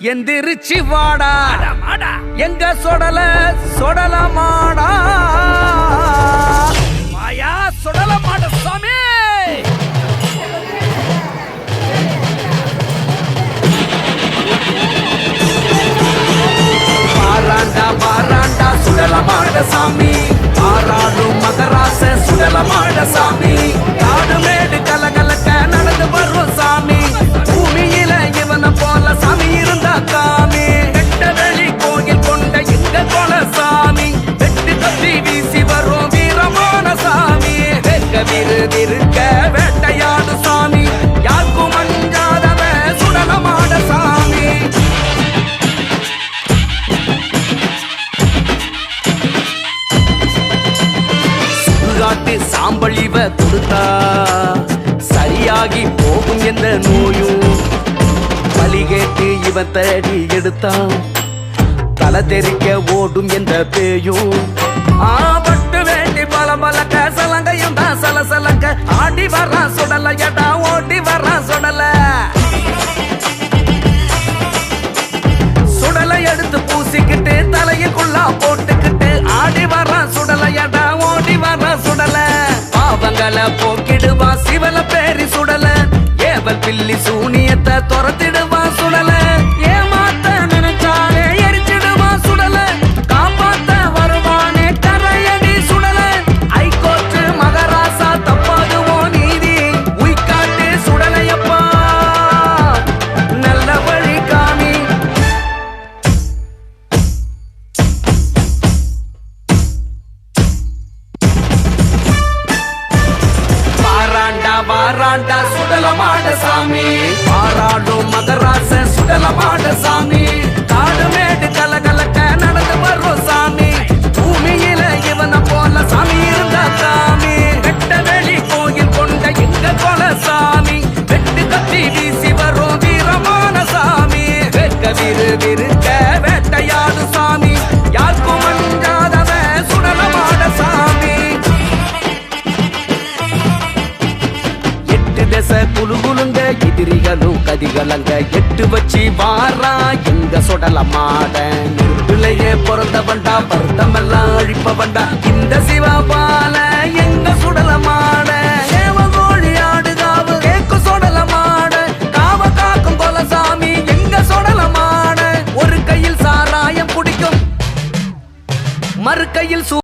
எந்திரிச்சு வாடா. எங்க சொடல சொடல வெக்க வேட்டையாடு சாமி. யாருக்கும் அஞ்சாதவ சுடல சாமி. சுடுகாட்டு சாம்பழிவ கொடுத்தா சரியாகி போகும் எந்த நோயும். பலி கேட்டு இவன் தேடி எடுத்தான். தலை தெரிக்க ஓடும் எந்த பேயும். ஆ ஆடி வர்றான் சுடல எடா ஓடி வர்றான் சுடல. சுடலை எடுத்து பூசிக்கிட்டு தலையுக்குள்ளா போட்டுக்கிட்டு ஆடி வர்றான் எடா ஓடி வர்றான் சுடல. பாவங்களை போக்கிடுவா சிவல பேரி சுடல. ஏவல் பில்லி பாராண்டா பாராண்டா சுடலமாட சாமி. பாராடும் மகராச சுடலமாட சாமி. எட்டு தசை எதிரிகளும் கதிகலங்க. எட்டு வச்சு வாரா எங்க சொடல மாட நெருப்பிலையே பிறந்த வண்டா பருத்தமெல்லாம் அழிப்ப வண்டா இந்த சிவபால